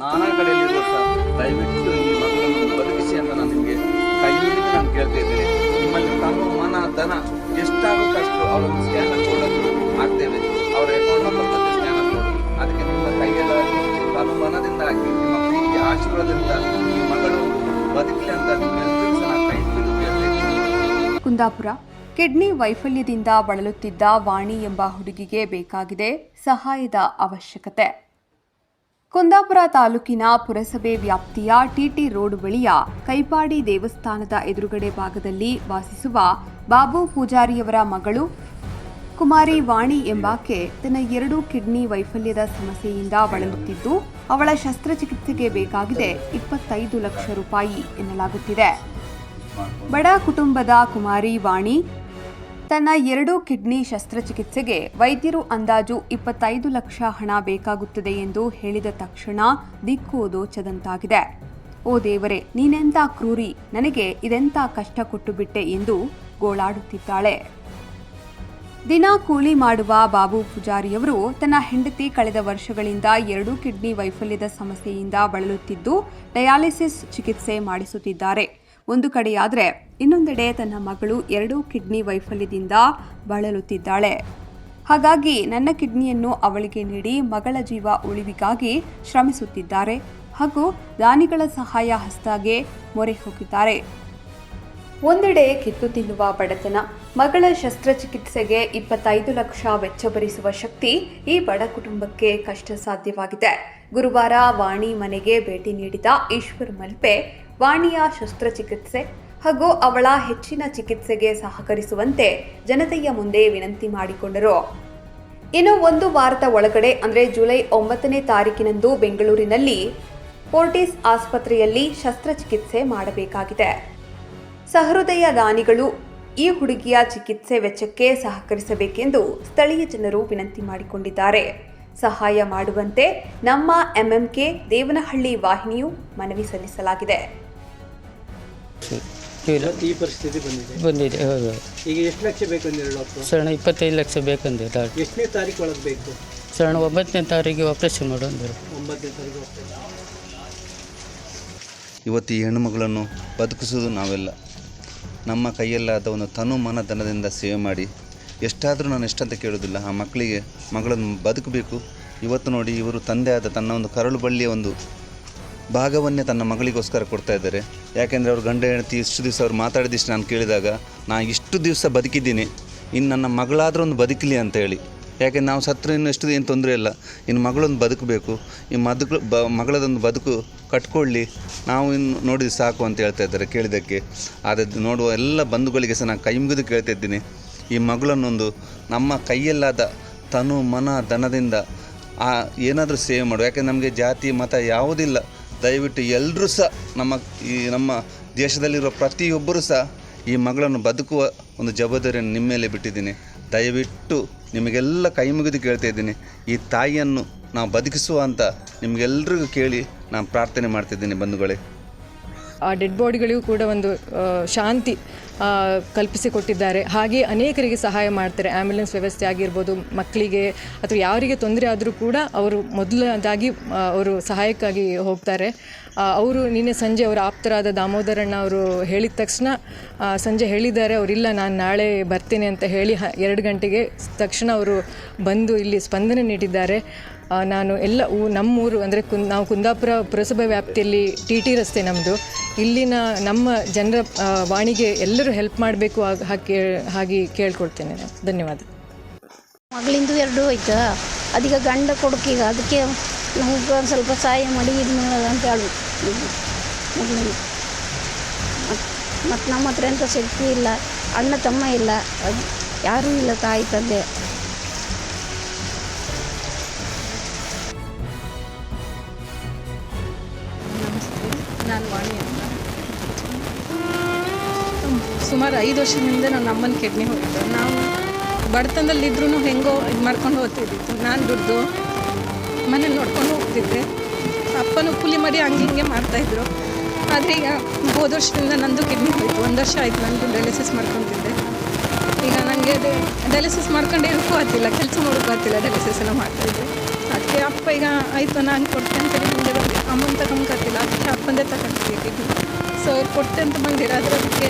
ನಾನಾ ಕಡೆಯಲ್ಲಿರುವ ಸರ್ ದಯವಿಟ್ಟು ಈ ಮಕ್ಕಳನ್ನು ಬದುಕಿಸಿ ಅಂತ ನಾನು ನಿಮಗೆ ಕೈ ಮುಗಿದು ನಾನು ಕೇಳ್ತಾ ಇದ್ದೇನೆ. ನಿಮ್ಮಲ್ಲಿ ತಮ್ಮ ಮನ, ಧನ ಎಷ್ಟಾಗುತ್ತೆ ಅಷ್ಟು ಅವರನ್ನು ಸ್ಕ್ಯಾನ್ ಕೊಡೋದು ಆಗ್ತೇವೆ ಅವರ ಅಕೌಂಟ್ ನಂಬರ್ ಮತ್ತೆ ಸ್ಕ್ಯಾನರ್ ಕೊಡು ಅದಕ್ಕೆ ನಿಮ್ಮ ಕೈಯೆಲ್ಲ ತಮ್ಮ ಮನದಿಂದ ಹಾಕಿ ನಿಮ್ಮ ಪ್ರೀತಿ ಆಶೀರ್ವಾದದಿಂದ ಈ ಮಗಳು ಬದುಕಲಿ ಅಂತ ನಾನು ಕೈ ಇದ್ದೇನೆ. ಕುಂದಾಪುರ, ಕಿಡ್ನಿ ವೈಫಲ್ಯದಿಂದ ಬಳಲುತ್ತಿದ್ದ ವಾಣಿ ಎಂಬ ಹುಡುಗಿಗೆ ಬೇಕಾಗಿದೆ ಸಹಾಯದ ಅವಶ್ಯಕತೆ. ಕುಂದಾಪುರ ತಾಲೂಕಿನ ಪುರಸಭೆ ವ್ಯಾಪ್ತಿಯ ಟಿಟಿ ರೋಡ್ ಬಳಿಯ ಕೈಪಾಡಿ ದೇವಸ್ಥಾನದ ಎದುರುಗಡೆ ಭಾಗದಲ್ಲಿ ವಾಸಿಸುವ ಬಾಬು ಪೂಜಾರಿಯವರ ಮಗಳು ಕುಮಾರಿ ವಾಣಿ ಎಂಬಾಕೆ ತನ್ನ ಎರಡು ಕಿಡ್ನಿ ವೈಫಲ್ಯದ ಸಮಸ್ಯೆಯಿಂದ ಬಳಲುತ್ತಿದ್ದು, ಅವಳ ಶಸ್ತ್ರಚಿಕಿತ್ಸೆಗೆ ಬೇಕಾಗಿದೆ ಇಪ್ಪತ್ತೈದು ಲಕ್ಷ ರೂಪಾಯಿ ಎನ್ನಲಾಗುತ್ತಿದೆ. ಬಡ ಕುಟುಂಬದ ಕುಮಾರಿ ವಾಣಿ ತನ್ನ ಎರಡು ಕಿಡ್ನಿ ಶಸ್ತ್ರಚಿಕಿತ್ಸೆಗೆ ವೈದ್ಯರು ಅಂದಾಜು ಇಪ್ಪತ್ತೈದು ಲಕ್ಷ ಹಣ ಬೇಕಾಗುತ್ತದೆ ಎಂದು ಹೇಳಿದ ತಕ್ಷಣ ದಿಕ್ಕು ದೋಚದಂತಾಗಿದೆ. ಓ ದೇವರೇ ನೀನೆಂತ ಕ್ರೂರಿ? ನನಗೆ ಇದೆಂಥ ಕಷ್ಟ ಕೊಟ್ಟು ಬಿಟ್ಟೆ ಎಂದು ಗೋಳಾಡುತ್ತಿದ್ದಾಳೆ. ದಿನ ಕೂಲಿ ಮಾಡುವ ಬಾಬು ಪೂಜಾರಿಯವರು ತನ್ನ ಹೆಂಡತಿ ಕಳೆದ ವರ್ಷಗಳಿಂದ ಎರಡೂ ಕಿಡ್ನಿ ವೈಫಲ್ಯದ ಸಮಸ್ಯೆಯಿಂದ ಬಳಲುತ್ತಿದ್ದು, ಡಯಾಲಿಸಿಸ್ ಚಿಕಿತ್ಸೆ ಮಾಡಿಸುತ್ತಿದ್ದಾರೆ. ಒಂದು ಕಡೆಯಾದರೆ ಇನ್ನೊಂದೆಡೆ ತನ್ನ ಮಗಳು ಎರಡೂ ಕಿಡ್ನಿ ವೈಫಲ್ಯದಿಂದ ಬಳಲುತ್ತಿದ್ದಾಳೆ. ಹಾಗಾಗಿ ನನ್ನ ಕಿಡ್ನಿಯನ್ನು ಅವಳಿಗೆ ನೀಡಿ ಮಗಳ ಜೀವ ಉಳಿವಿಗಾಗಿ ಶ್ರಮಿಸುತ್ತಿದ್ದಾರೆ ಹಾಗೂ ದಾನಿಗಳ ಸಹಾಯ ಹಸ್ತಾಗೆ ಮೊರೆ ಹೋಗಿದ್ದಾರೆ. ಒಂದೆಡೆ ಕಿತ್ತು ತಿನ್ನುವ ಬಡತನ, ಮಗಳ ಶಸ್ತ್ರಚಿಕಿತ್ಸೆಗೆ ಇಪ್ಪತ್ತೈದು ಲಕ್ಷ ವೆಚ್ಚ ಭರಿಸುವ ಶಕ್ತಿ ಈ ಬಡ ಕುಟುಂಬಕ್ಕೆ ಕಷ್ಟ ಸಾಧ್ಯವಾಗಿದೆ ಗುರುವಾರ ವಾಣಿ ಮನೆಗೆ ಭೇಟಿ ನೀಡಿದ ಈಶ್ವರ್ ಮಲ್ಪೆ ವಾಣಿಯ ಶಸ್ತ್ರಚಿಕಿತ್ಸೆ ಹಾಗೂ ಅವಳ ಹೆಚ್ಚಿನ ಚಿಕಿತ್ಸೆಗೆ ಸಹಕರಿಸುವಂತೆ ಜನತೆಯ ಮುಂದೆ ವಿನಂತಿ ಮಾಡಿಕೊಂಡರು. ಇನ್ನು ಒಂದು ವಾರದ ಒಳಗಡೆ, ಅಂದರೆ ಜುಲೈ ಒಂಬತ್ತನೇ ತಾರೀಕಿನಂದು ಬೆಂಗಳೂರಿನಲ್ಲಿ ಫೋರ್ಟಿಸ್ ಆಸ್ಪತ್ರೆಯಲ್ಲಿ ಶಸ್ತ್ರಚಿಕಿತ್ಸೆ ಮಾಡಬೇಕಾಗಿದೆ. ಸಹೃದಯ ದಾನಿಗಳು ಈ ಹುಡುಗಿಯ ಚಿಕಿತ್ಸೆ ವೆಚ್ಚಕ್ಕೆ ಸಹಕರಿಸಬೇಕೆಂದು ಸ್ಥಳೀಯ ಜನರು ವಿನಂತಿ ಮಾಡಿಕೊಂಡಿದ್ದಾರೆ. ಸಹಾಯ ಮಾಡುವಂತೆ ನಮ್ಮ ಎಂಎಂಕೆ ದೇವನಹಳ್ಳಿ ವಾಹಿನಿಯು ಮನವಿ ಸಲ್ಲಿಸಲಾಗಿದೆ. ಈ ಪರಿಸ್ಥಿತಿ ಬಂದಿದೆ. ಬಂದಿದೆ ಹೌದು. ಈಗ ಎಷ್ಟು ಲಕ್ಷ ಬೇಕು ಅಂದಿರೋ ಡಾಕ್ಟ್ರು ಸಣ್ಣ ಇಪ್ಪತ್ತೈದು ಲಕ್ಷ ಬೇಕಂದ್ರೆ ಡಾಕ್ಟ್ರ್ ಎಷ್ಟನೇ ತಾರೀಕು ಒಳಗೆ ಬೇಕು? ಸಣ್ಣ ಒಂಬತ್ತನೇ ತಾರೀಕಿಗೆ ಆಪ್ರೇಷನ್ ಮಾಡು ಅಂದರು. ಒಂಬತ್ತನೇ ತಾರೀಕು ಇವತ್ತು ಈ ಹೆಣ್ಣುಮಗಳನ್ನು ಬದುಕಿಸೋದು ನಾವೆಲ್ಲ. ನಮ್ಮ ಕೈಯಲ್ಲಾದ ಒಂದು ತನು ಮನ ಧನದಿಂದ ಸೇವೆ ಮಾಡಿ ಎಷ್ಟಾದರೂ ನಾನು ಎಷ್ಟಂತ ಕೇಳೋದಿಲ್ಲ ಆ ಮಕ್ಕಳಿಗೆ ಮಗಳನ್ನು ಬದುಕಬೇಕು. ಇವತ್ತು ನೋಡಿ ಇವರು ತಂದೆ ಆದ ತನ್ನ ಒಂದು ಕರಳು ಬಳ್ಳಿಯ ಒಂದು ಭಾಗವನ್ನೇ ತನ್ನ ಮಗಳಿಗೋಸ್ಕರ ಕೊಡ್ತಾ ಇದ್ದಾರೆ. ಯಾಕೆಂದರೆ ಅವ್ರ ಗಂಡ ಹೆಂಡತಿ ಇಷ್ಟು ದಿವಸ ಅವ್ರು ಮಾತಾಡಿದಿಷ್ಟು ನಾನು ಕೇಳಿದಾಗ ನಾನು ಇಷ್ಟು ದಿವಸ ಬದುಕಿದ್ದೀನಿ, ಇನ್ನು ನನ್ನ ಮಗಳಾದರೂ ಒಂದು ಬದುಕಲಿ ಅಂತ ಹೇಳಿ. ಯಾಕೆ ನಾವು ಸತ್ರ ಇನ್ನು ಎಷ್ಟು ಏನು ತೊಂದರೆ ಇಲ್ಲ, ಇನ್ನು ಮಗಳೊಂದು ಬದುಕಬೇಕು, ಈ ಮದುಕು ಬ, ಮಗಳದೊಂದು ಬದುಕು ಕಟ್ಕೊಳ್ಳಿ, ನಾವು ಇನ್ನು ನೋಡಿದ ಸಾಕು ಅಂತ ಹೇಳ್ತಾ ಇದ್ದಾರೆ ಕೇಳಿದ್ದಕ್ಕೆ. ಆದದ್ದು ನೋಡುವ ಎಲ್ಲ ಬಂಧುಗಳಿಗೆ ಸಹ ನಾನು ಕೈ ಮುಗಿದು ಕೇಳ್ತಾ ಇದ್ದೀನಿ, ಈ ಮಗಳನ್ನೊಂದು ನಮ್ಮ ಕೈಯಲ್ಲಾದ ತನು, ಮನ, ಧನದಿಂದ ಆ ಏನಾದರೂ ಸೇವೆ ಮಾಡು ಯಾಕೆಂದ್ರೆ ನಮಗೆ ಜಾತಿ, ಮತ ಯಾವುದಿಲ್ಲ ದಯವಿಟ್ಟು ಎಲ್ಲರೂ ಸಹ ನಮ್ಮ ಈ ನಮ್ಮ ದೇಶದಲ್ಲಿರುವ ಪ್ರತಿಯೊಬ್ಬರೂ ಸಹ ಈ ಮಗಳನ್ನು ಬದುಕುವ ಒಂದು ಜವಾಬ್ದಾರಿಯನ್ನು ನಿಮ್ಮ ಮೇಲೆ ಬಿಟ್ಟಿದ್ದೀನಿ. ದಯವಿಟ್ಟು ನಿಮಗೆಲ್ಲ ಕೈ ಮುಗಿದು ಕೇಳ್ತಾ ಇದ್ದೀನಿ. ಈ ತಾಯಿಯನ್ನು ನಾವು ಬದುಕಿಸುವ ಅಂತ ನಿಮಗೆಲ್ರಿಗೂ ಕೇಳಿ ನಾನು ಪ್ರಾರ್ಥನೆ ಮಾಡ್ತಿದ್ದೀನಿ ಬಂಧುಗಳೇ. ಆ ಡೆಡ್ ಬಾಡಿಗಳಿಗೂ ಕೂಡ ಒಂದು ಶಾಂತಿ ಕಲ್ಪಿಸಿಕೊಟ್ಟಿದ್ದಾರೆ. ಹಾಗೆ ಅನೇಕರಿಗೆ ಸಹಾಯ ಮಾಡ್ತಾರೆ. ಆ್ಯಂಬುಲೆನ್ಸ್ ವ್ಯವಸ್ಥೆ ಆಗಿರ್ಬೋದು, ಮಕ್ಕಳಿಗೆ ಅಥವಾ ಯಾರಿಗೆ ತೊಂದರೆ ಆದರೂ ಕೂಡ ಅವರು ಮೊದಲನೇದಾಗಿ ಅವರು ಸಹಾಯಕ್ಕಾಗಿ ಹೋಗ್ತಾರೆ. ಅವರು ನಿನ್ನೆ ಸಂಜೆ ಅವರ ಆಪ್ತರಾದ ದಾಮೋದರಣ್ಣ ಅವರು ಹೇಳಿದ ತಕ್ಷಣ ಸಂಜೆ ಹೇಳಿದ್ದಾರೆ, ಅವರಿಲ್ಲ, ನಾನು ನಾಳೆ ಬರ್ತೇನೆ ಅಂತ ಹೇಳಿ ಎರಡು ಗಂಟೆಗೆ ತಕ್ಷಣ ಅವರು ಬಂದು ಇಲ್ಲಿ ಸ್ಪಂದನೆ ನೀಡಿದ್ದಾರೆ. ನಾನು ಎಲ್ಲ ಊ, ನಮ್ಮೂರು, ಅಂದರೆ ಕುನ್, ನಾವು ಕುಂದಾಪುರ ಪುರಸಭೆ ವ್ಯಾಪ್ತಿಯಲ್ಲಿ ಟಿ ಟಿ ರಸ್ತೆ ನಮ್ಮದು ಇಲ್ಲಿನ ನಮ್ಮ ಜನರ ವಾಣಿಗೆ ಎಲ್ಲರೂ ಹೆಲ್ಪ್ ಮಾಡಬೇಕು ಹಾಗೆ ಹಾಗೆ ಕೇಳ್ಕೊಳ್ತೇನೆ ಧನ್ಯವಾದ. ಮಗಳಿಂದು ಎರಡು ಐತ ಅದೀಗ ಗಂಡ ಕೊಡಕೀಗ ಅದಕ್ಕೆ ನಮ್ಗೆ ಒಂದು ಸ್ವಲ್ಪ ಸಹಾಯ ಮಾಡಿ ಇದು ಮಾಡೋದು ಅಂತ ಹೇಳ್ಬೇಕು ಮಗಳಿಂದ. ಮತ್ತು ನಮ್ಮ ಹತ್ರ ಎಂಥ ಶಕ್ತಿ ಇಲ್ಲ, ಅಣ್ಣ ತಮ್ಮ ಇಲ್ಲ ಯಾರೂ ಇಲ್ಲ ತಾಯಿ ತಂದೆ. ನಾನು ವಾಣಿ ಅಂತ. ಸುಮಾರು ಐದು ವರ್ಷದಿಂದ ನಾನು ನಮ್ಮನ್ನು ಕಿಡ್ನಿ ಹೋಗಿದ್ದು ನಾವು ಬಡತನದಲ್ಲಿದ್ರೂ ಹೆಂಗೋ ಇದು ಮಾಡ್ಕೊಂಡು ಹೋಗ್ತಿದ್ದಿತ್ತು. ನಾನು ದುಡ್ದು ಮನೇಲಿ ನೋಡ್ಕೊಂಡು ಹೋಗ್ತಿದ್ದೆ. ಅಪ್ಪನೂ ಕೂಲಿ ಮಾಡಿ ಹಂಗೆ ಹಿಂಗೆ ಮಾಡ್ತಾಯಿದ್ರು ಆದರೆ ಈಗ ಹೋದ ವರ್ಷದಿಂದ ನಂದು ಕಿಡ್ನಿ ಹೋಯಿತು. ಒಂದು ವರ್ಷ ಆಯಿತು ನನಗೂ ಡಯಾಲಿಸಿಸ್ ಮಾಡ್ಕೊತಿದ್ದೆ. ಈಗ ನನಗೆ ಡಯಾಲಿಸಿಸ್ ಮಾಡ್ಕೊಂಡು ಇರೋಕ್ಕೂ ಆಗ್ತಿಲ್ಲ ಕೆಲಸ ಮಾಡೋಕ್ಕೂ ಆಗ್ತಿಲ್ಲ ಡಯಾಲಿಸಿಸ್ ಎಲ್ಲ ಮಾಡ್ತಾಯಿದ್ದೆ ಅದಕ್ಕೆ ಅಪ್ಪ ಈಗ, ಆಯಿತು, ನಾನು ಕೊಡ್ತೇನೆ ಅಂತೇಳಿ ನನಗೆ ಬಂದೆ ಅಮ್ಮನ ಸೊ ಅವ್ರು ಕೊಟ್ಟೆ ಅಂತ ಬಂದಿರ ಅದ್ರ ಅದಕ್ಕೆ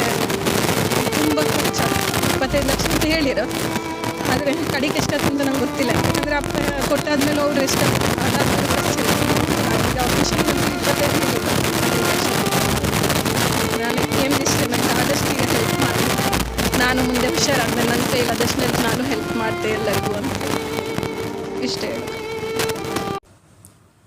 ತುಂಬ ಖರ್ಚು ಇಪ್ಪತ್ತೈದು ಲಕ್ಷ ಅಂತ ಹೇಳಿರೋ. ಆದರೆ ಕಡೆಗೆ ಅಂತ ನಂಗೆ ಗೊತ್ತಿಲ್ಲ. ಯಾಕಂದರೆ ಅಪ್ಪ ಕೊಟ್ಟಾದ್ಮೇಲೆ ಅವರು ಎಷ್ಟು ಅದಾದ್ಮೇಲೆ ಖರ್ಚು ಈಗ ಆಪರೇಷನ್ ಇಪ್ಪತ್ತೈದು ನಾನು ಏನು ಇಷ್ಟ ನನಗೆ ಆದಷ್ಟು ಈಗ ಹೆಲ್ಪ್ ಮಾಡಿ ನಾನು ಮುಂದೆ ಹುಷಾರಾದ್ಮೇಲೆ ನನ್ನ ಕೈಲಾದಷ್ಟು ನಾನು ಹೆಲ್ಪ್ ಮಾಡ್ತೆ ಎಲ್ಲರಿಗೂ ಅಂತ. ಇಷ್ಟೇ.